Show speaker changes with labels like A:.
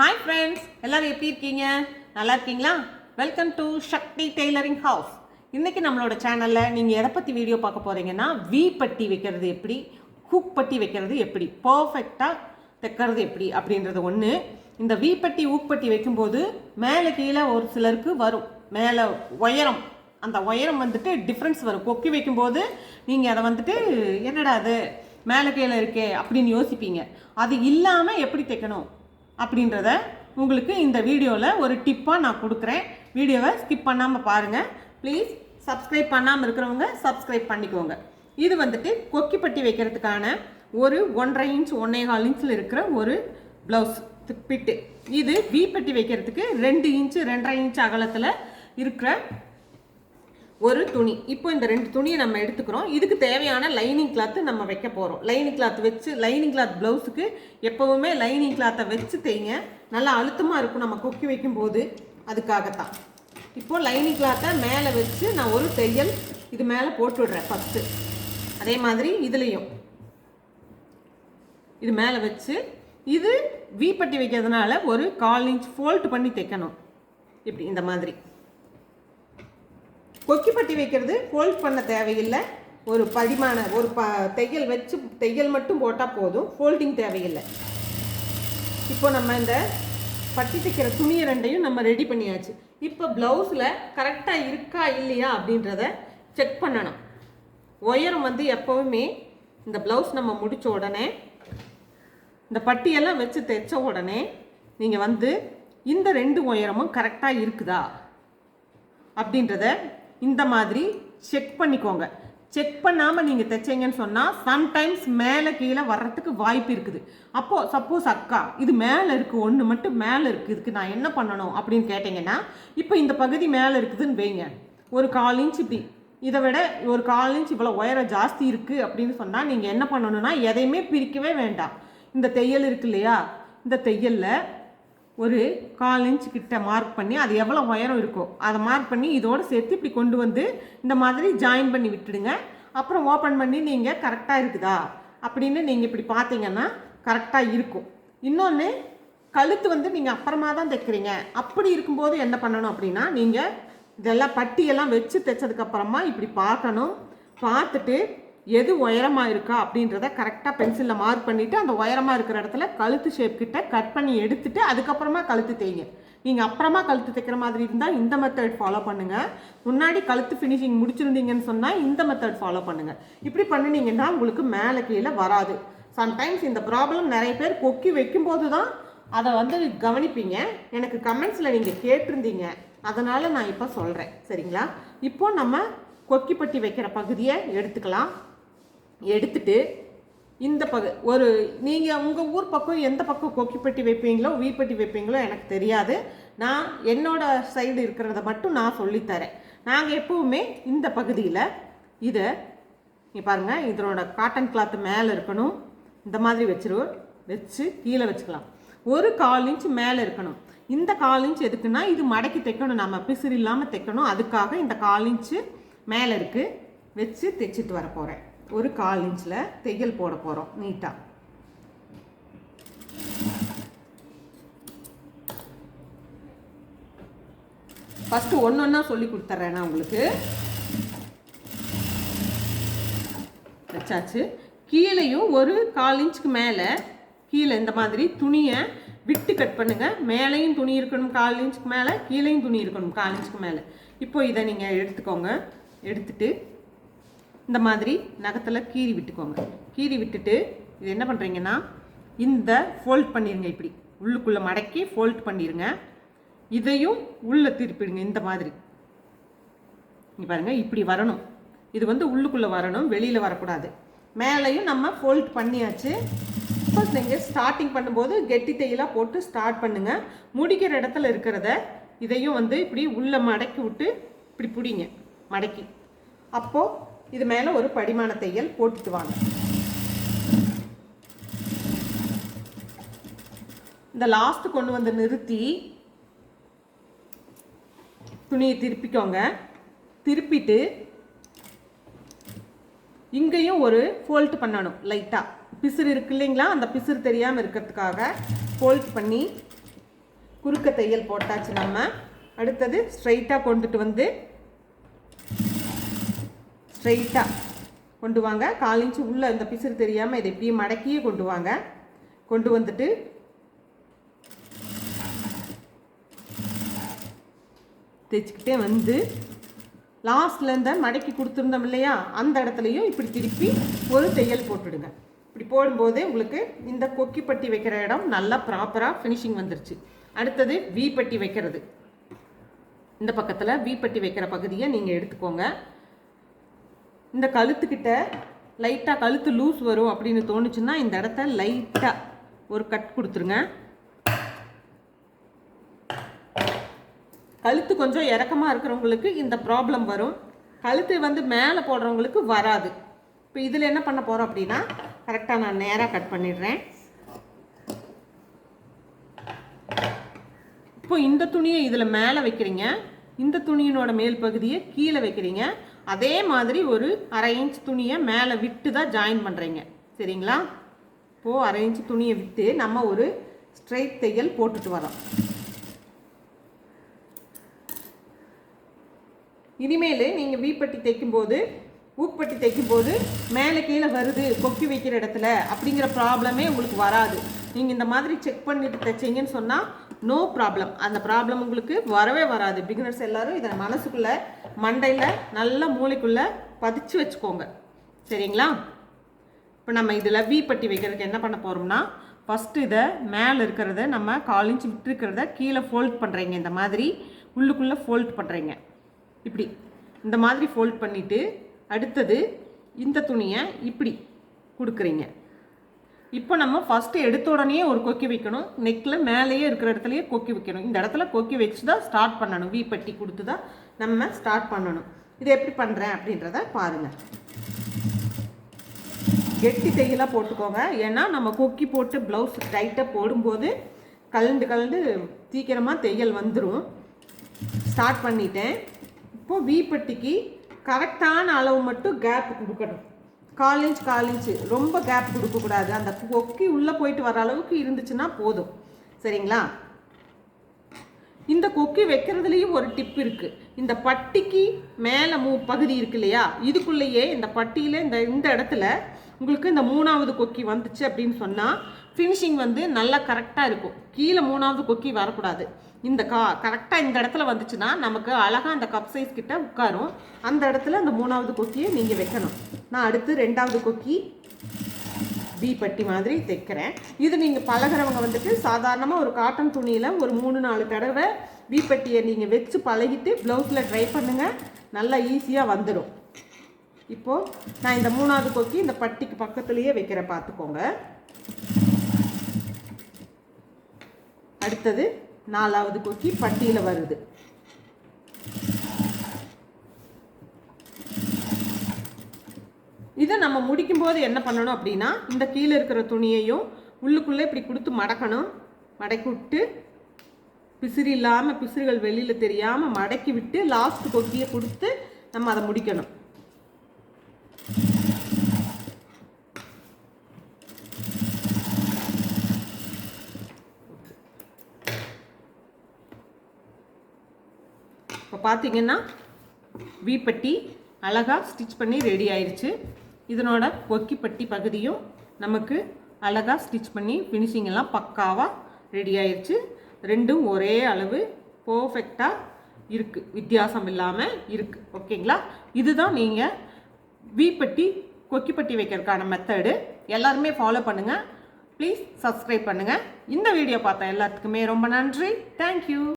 A: hi friends எல்லோரும் எப்படி இருக்கீங்க நல்லா இருக்கீங்களா welcome to Sakthi tailoring house இன்றைக்கி நம்மளோட சேனலில் நீங்கள் எதை பற்றி வீடியோ பார்க்க போகிறீங்கன்னா வீ பட்டி வைக்கிறது எப்படி குக் பட்டி வைக்கிறது எப்படி பர்ஃபெக்டாக தைக்கிறது எப்படி அப்படின்றது ஒன்று இந்த வீ பட்டி ஊக் பட்டி வைக்கும்போது மேலே கீழே ஒரு சிலருக்கு வரும் மேலே உயரம் அந்த உயரம் வந்துட்டு டிஃப்ரென்ஸ் வரும் கொக்கி வைக்கும்போது நீங்கள் அதை வந்துட்டு என்னடா அது மேலே கீழே இருக்கே அப்படின்னு யோசிப்பீங்க அது இல்லாமல் எப்படி தைக்கணும் அப்படின்றத உங்களுக்கு இந்த வீடியோவில் ஒரு டிப்பாக நான் கொடுக்குறேன் வீடியோவை ஸ்கிப் பண்ணாமல் பாருங்கள் ப்ளீஸ் சப்ஸ்கிரைப் பண்ணாமல் இருக்கிறவங்க சப்ஸ்கிரைப் பண்ணிக்கோங்க இது வந்துட்டு கொக்கிப்பட்டி வைக்கிறதுக்கான ஒரு ஒன்றரை இன்ச் ஒன்றே கால் இன்ச்சில் இருக்கிற ஒரு ப்ளவுஸ் பிட்டு இது பட்டி வைக்கிறதுக்கு ரெண்டு இன்ச்சு ரெண்டரை இன்ச் அகலத்தில் இருக்கிற ஒரு துணி இப்போ இந்த ரெண்டு துணியை நம்ம எடுத்துக்கிறோம் இதுக்கு தேவையான லைனிங் கிளாத்து நம்ம வைக்க போகிறோம் லைனிங் கிளாத் வச்சு லைனிங் கிளாத் ப்ளவுஸுக்கு எப்போவுமே லைனிங் கிளாத்தை வச்சு தேய்ங்க நல்லா அழுத்தமாக இருக்கும் நம்ம கொக்கி வைக்கும்போது அதுக்காகத்தான் இப்போது லைனிங் கிளாத்தை மேலே வச்சு நான் ஒரு தையல் இது மேலே போட்டு விடுறேன் ஃபஸ்ட்டு அதே மாதிரி இதுலேயும் இது மேலே வச்சு இது வீப்பட்டி வைக்கிறதுனால ஒரு கால் இன்ச் ஃபோல்ட் பண்ணி தைக்கணும் இப்படி இந்த மாதிரி பட்டி வைக்கிறது ஃபோல்ட் பண்ண தேவையில்லை ஒரு பரிமாண ஒரு ப தையல் வச்சு தையல் மட்டும் போட்டால் போதும் ஃபோல்டிங் தேவையில்லை இப்போ நம்ம இந்த பட்டி தைக்கிற துணியை ரெண்டையும் நம்ம ரெடி பண்ணியாச்சு இப்போ ப்ளவுஸில் கரெக்டாக இருக்கா இல்லையா அப்படின்றத செக் பண்ணணும் உயரம் வந்து எப்போவுமே இந்த ப்ளவுஸ் நம்ம முடித்த உடனே இந்த பட்டியெல்லாம் வச்சு தைச்ச உடனே நீங்கள் வந்து இந்த ரெண்டு உயரமும் கரெக்டாக இருக்குதா அப்படின்றத இந்த மாதிரி செக் பண்ணிக்கோங்க செக் பண்ணாமல் நீங்கள் தைச்சிங்கன்னு சொன்னால் சம்டைம்ஸ் மேலே கீழே வர்றதுக்கு வாய்ப்பு இருக்குது அப்போது சப்போஸ் அக்கா இது மேலே இருக்குது ஒன்று மட்டும் மேலே இருக்குது இதுக்கு நான் என்ன பண்ணணும் அப்படின்னு கேட்டிங்கன்னா இப்போ இந்த பகுதி மேலே இருக்குதுன்னு வைங்க ஒரு கால் இன்ச் இப்படி இதை விட ஒரு கால் இன்ச் இவ்வளோ உயரம் ஜாஸ்தி இருக்குது அப்படின்னு சொன்னால் நீங்கள் என்ன பண்ணணும்னா எதையுமே பிரிக்கவே வேண்டாம் இந்த தையல் இருக்கு இல்லையா இந்த தையலில் ஒரு கால் இன்ச் கிட்ட மார்க் பண்ணி அது எவ்வளோ உயரம் இருக்கோ அதை மார்க் பண்ணி இதோடு சேர்த்து இப்படி கொண்டு வந்து இந்த மாதிரி ஜாயின் பண்ணி விட்டுடுங்க அப்புறம் ஓப்பன் பண்ணி நீங்கள் கரெக்டாக இருக்குதா அப்படின்னு நீங்கள் இப்படி பார்த்தீங்கன்னா கரெக்டாக இருக்கும் இன்னொன்று கழுத்து வந்து நீங்கள் அப்புறமா தான் தைக்கிறீங்க அப்படி இருக்கும்போது என்ன பண்ணணும் அப்படின்னா நீங்கள் இதெல்லாம் பட்டியெல்லாம் வச்சு தைச்சதுக்கப்புறமா இப்படி பார்க்கணும் பார்த்துட்டு எது உயரமாக இருக்கா அப்படின்றத கரெக்டாக பென்சிலில் மார்க் பண்ணிவிட்டு அந்த உயரமாக இருக்கிற இடத்துல கழுத்து ஷேப் கிட்ட கட் பண்ணி எடுத்துட்டு அதுக்கப்புறமா கழுத்து தேய்ங்க நீங்கள் அப்புறமா கழுத்து தைக்கிற மாதிரி இருந்தால் இந்த மெத்தட் ஃபாலோ பண்ணுங்கள் முன்னாடி கழுத்து ஃபினிஷிங் முடிச்சிருந்தீங்கன்னு சொன்னால் இந்த மெத்தட் ஃபாலோ பண்ணுங்கள் இப்படி பண்ணினீங்கன்னா உங்களுக்கு மேலே கீழே வராது சம்டைம்ஸ் இந்த ப்ராப்ளம் நிறைய பேர் கொக்கி வைக்கும்போது தான் அதை வந்து கவனிப்பீங்க எனக்கு கமெண்ட்ஸில் நீங்கள் கேட்டிருந்தீங்க அதனால் நான் இப்போ சொல்கிறேன் சரிங்களா இப்போ நம்ம கொக்கிப்பட்டி வைக்கிற பகுதியை எடுத்துக்கலாம் எடுத்துட்டு இந்த பக ஒரு நீங்கள் உங்கள் ஊர் பக்கம் எந்த பக்கம் கொக்கிப்பட்டி வைப்பீங்களோ வீப்பட்டி வைப்பீங்களோ எனக்கு தெரியாது நான் என்னோடய சைடு இருக்கிறத மட்டும் நான் சொல்லித்தரேன் நாங்கள் எப்போவுமே இந்த பகுதியில் இதை நீ பாருங்கள் இதனோட காட்டன் கிளாத் மேலே இருக்கணும் இந்த மாதிரி வச்சிருவோம் வச்சு கீழே வச்சுக்கலாம் ஒரு கால் இன்ச் மேலே இருக்கணும் இந்த கால் இன்ச் எதுக்குன்னா இது மடக்கி தைக்கணும் நம்ம பிசிறு இல்லாமல் தைக்கணும் அதுக்காக இந்த கால் இன்ச்சு மேலே இருக்குது வச்சு தைச்சிட்டு வர போகிறேன் ஒரு கால் இன்ச்சில் தையல் போட போகிறோம் நீட்டாக ஃபஸ்ட்டு ஒன்று ஒன்றா சொல்லி கொடுத்துட்றேன் நான் உங்களுக்கு வச்சாச்சு கீழேயும் ஒரு கால் இன்ச்சுக்கு மேலே கீழே இந்த மாதிரி துணியை விட்டு கட் பண்ணுங்கள் மேலேயும் துணி இருக்கணும் கால் இன்ச்சுக்கு மேலே கீழேயும் துணி இருக்கணும் கால் இன்ச்சுக்கு மேலே இப்போ இதை நீங்கள் எடுத்துக்கோங்க எடுத்துகிட்டு இந்த மாதிரி நகத்தில் கீறி விட்டுக்கோங்க கீறி விட்டுட்டு இது என்ன பண்ணுறீங்கன்னா இந்த ஃபோல்ட் பண்ணிடுங்க இப்படி உள்ளுக்குள்ளே மடக்கி ஃபோல்ட் பண்ணிடுங்க இதையும் உள்ளே திருப்பிடுங்க இந்த மாதிரி இங்கே பாருங்கள் இப்படி வரணும் இது வந்து உள்ளுக்குள்ளே வரணும் வெளியில் வரக்கூடாது மேலேயும் நம்ம ஃபோல்ட் பண்ணியாச்சு ஃபஸ்ட் நீங்கள் ஸ்டார்டிங் பண்ணும்போது கெட்டி தையலாக போட்டு ஸ்டார்ட் பண்ணுங்கள் முடிக்கிற இடத்துல இருக்கிறத இதையும் வந்து இப்படி உள்ளே மடக்கி விட்டு இப்படி பிடிங்க மடக்கி அப்போது இது மேலே ஒரு படிமான தையல் போட்டுட்டு வாங்க இந்த லாஸ்ட்டு கொண்டு வந்து நிறுத்தி துணியை திருப்பிக்கோங்க திருப்பிட்டு இங்கேயும் ஒரு ஃபோல்ட் பண்ணணும் லைட்டாக பிசுறு இருக்கு இல்லைங்களா அந்த பிசுறு தெரியாமல் இருக்கிறதுக்காக ஃபோல்ட் பண்ணி குறுக்க தையல் போட்டாச்சு நம்ம அடுத்தது ஸ்ட்ரைட்டாக கொண்டுட்டு வந்து ஸ்ட்ரைட்டாக கொண்டு வாங்க கால் இன்ச்சு உள்ளே இந்த பிசுறு தெரியாமல் இதை இப்படியே மடக்கியே கொண்டு வாங்க கொண்டு வந்துட்டு தைச்சிக்கிட்டே வந்து லாஸ்ட்லேருந்து மடக்கி கொடுத்துருந்தோம் இல்லையா அந்த இடத்துலையும் இப்படி திருப்பி ஒரு தையல் போட்டுடுங்க இப்படி போடும்போதே உங்களுக்கு இந்த கொக்கி பட்டி வைக்கிற இடம் நல்லா ப்ராப்பராக ஃபினிஷிங் வந்துருச்சு அடுத்தது வீ பட்டி வைக்கிறது இந்த பக்கத்தில் வீ பட்டி வைக்கிற பகுதியை நீங்கள் எடுத்துக்கோங்க இந்த கழுத்துக்கிட்ட லைட்டாக கழுத்து லூஸ் வரும் அப்படின்னு தோணுச்சுன்னா இந்த இடத்த லைட்டாக ஒரு கட் கொடுத்துருங்க கழுத்து கொஞ்சம் இறக்கமாக இருக்கிறவங்களுக்கு இந்த ப்ராப்ளம் வரும் கழுத்து வந்து மேலே போடுறவங்களுக்கு வராது இப்போ இதில் என்ன பண்ண போகிறோம் அப்படின்னா கரெக்டாக நான் நேராக கட் பண்ணிடுறேன் இப்போ இந்த துணியை இதில் மேலே வைக்கிறீங்க இந்த துணியினோட மேல் பகுதியை கீழே வைக்கிறீங்க அதே மாதிரி ஒரு அரை இன்ச் துணியை மேலே விட்டு தான் ஜாயின் பண்ணுறீங்க சரிங்களா இப்போது அரை இன்ச் துணியை விட்டு நம்ம ஒரு ஸ்ட்ரைட் தையல் போட்டுட்டு வரோம் இனிமேல் நீங்கள் வீப்பட்டி தைக்கும்போது ஊக்குப்பட்டி தைக்கும்போது மேலே கீழே வருது கொக்கி வைக்கிற இடத்துல அப்படிங்கிற ப்ராப்ளமே உங்களுக்கு வராது நீங்கள் இந்த மாதிரி செக் பண்ணிட்டு தைச்சிங்கன்னு சொன்னால் நோ ப்ராப்ளம் அந்த ப்ராப்ளம் உங்களுக்கு வரவே வராது பிகினர்ஸ் எல்லாரும் இதை மனசுக்குள்ளே மண்டையில் நல்ல மூளைக்குள்ளே பதிச்சு வச்சுக்கோங்க சரிங்களா இப்போ நம்ம இதில் வி பட்டி வைக்கிறதுக்கு என்ன பண்ண போகிறோம்னா ஃபஸ்ட்டு இதை மேலே இருக்கிறத நம்ம கால் இன்ச் விட்டுருக்கிறத கீழே ஃபோல்ட் பண்ணுறீங்க இந்த மாதிரி உள்ளுக்குள்ளே ஃபோல்ட் பண்ணுறீங்க இப்படி இந்த மாதிரி ஃபோல்ட் பண்ணிவிட்டு அடுத்தது இந்த துணியை இப்படி கொடுக்குறீங்க இப்போ நம்ம ஃபஸ்ட்டு எடுத்த உடனே ஒரு கொக்கி வைக்கணும் நெக்கில் மேலேயே இருக்கிற இடத்துலையே கொக்கி வைக்கணும் இந்த இடத்துல கொக்கி வச்சு தான் ஸ்டார்ட் பண்ணணும் வீ பட்டி கொடுத்து தான் நம்ம ஸ்டார்ட் பண்ணணும் இதை எப்படி பண்ணுறேன் அப்படின்றத பாருங்கள் கெட்டி தையலாக போட்டுக்கோங்க ஏன்னா நம்ம கொக்கி போட்டு ப்ளவுஸ் டைட்டாக போடும்போது கலந்து கலந்து சீக்கிரமாக தையல் வந்துடும் ஸ்டார்ட் பண்ணிட்டேன் இப்போது பட்டிக்கு கரெக்டான அளவு மட்டும் கேப் கொடுக்கணும் கால் இன்ச் கால் இன்ச்சு ரொம்ப கேப் கொடுக்கக்கூடாது அந்த கொக்கி உள்ளே போயிட்டு வர அளவுக்கு இருந்துச்சுன்னா போதும் சரிங்களா இந்த கொக்கி வைக்கிறதுலேயும் ஒரு டிப் இருக்குது இந்த பட்டிக்கு மேலே மூ பகுதி இருக்கு இல்லையா இதுக்குள்ளேயே இந்த பட்டியில் இந்த இந்த இடத்துல உங்களுக்கு இந்த மூணாவது கொக்கி வந்துச்சு அப்படின்னு சொன்னால் ஃபினிஷிங் வந்து நல்லா கரெக்டாக இருக்கும் கீழே மூணாவது கொக்கி வரக்கூடாது இந்த கா கரெக்டாக இந்த இடத்துல வந்துச்சுன்னா நமக்கு அழகாக அந்த கப் சைஸ் கிட்ட உட்காரும் அந்த இடத்துல அந்த மூணாவது கொக்கியை நீங்கள் வைக்கணும் நான் அடுத்து ரெண்டாவது கொக்கி பி பட்டி மாதிரி தைக்கிறேன் இது நீங்கள் பழகிறவங்க வந்துட்டு சாதாரணமாக ஒரு காட்டன் துணியில் ஒரு மூணு நாலு தடவை பி பட்டியை நீங்கள் வச்சு பழகிட்டு ப்ளவுஸில் ட்ரை பண்ணுங்கள் நல்லா ஈஸியாக வந்துடும் இப்போது நான் இந்த மூணாவது கொக்கி இந்த பட்டிக்கு பக்கத்துலேயே வைக்கிறேன் பார்த்துக்கோங்க அடுத்தது நாலாவது கொக்கி பட்டியில் வருது இதை நம்ம முடிக்கும்போது என்ன பண்ணணும் அப்படின்னா இந்த கீழே இருக்கிற துணியையும் உள்ளுக்குள்ளே இப்படி கொடுத்து மடக்கணும் மடக்கி விட்டு பிசிறி இல்லாமல் பிசிறுகள் வெளியில் தெரியாமல் மடக்கி விட்டு லாஸ்ட் கொக்கியை கொடுத்து நம்ம அதை முடிக்கணும் இப்போ பார்த்தீங்கன்னா வீப்பட்டி அழகாக ஸ்டிச் பண்ணி ரெடி ஆயிடுச்சு இதனோட கொக்கிப்பட்டி பகுதியும் நமக்கு அழகாக ஸ்டிச் பண்ணி ஃபினிஷிங்கெல்லாம் பக்காவாக ரெடி ஆயிடுச்சு ரெண்டும் ஒரே அளவு பர்ஃபெக்டாக இருக்குது வித்தியாசம் இல்லாமல் இருக்குது ஓகேங்களா இதுதான் நீங்கள் வீப்பட்டி கொக்கிப்பட்டி வைக்கிறதுக்கான மெத்தடு எல்லாருமே ஃபாலோ பண்ணுங்கள் ப்ளீஸ் சப்ஸ்கிரைப் பண்ணுங்கள் இந்த வீடியோ பார்த்தா எல்லாத்துக்குமே ரொம்ப நன்றி தேங்க்யூ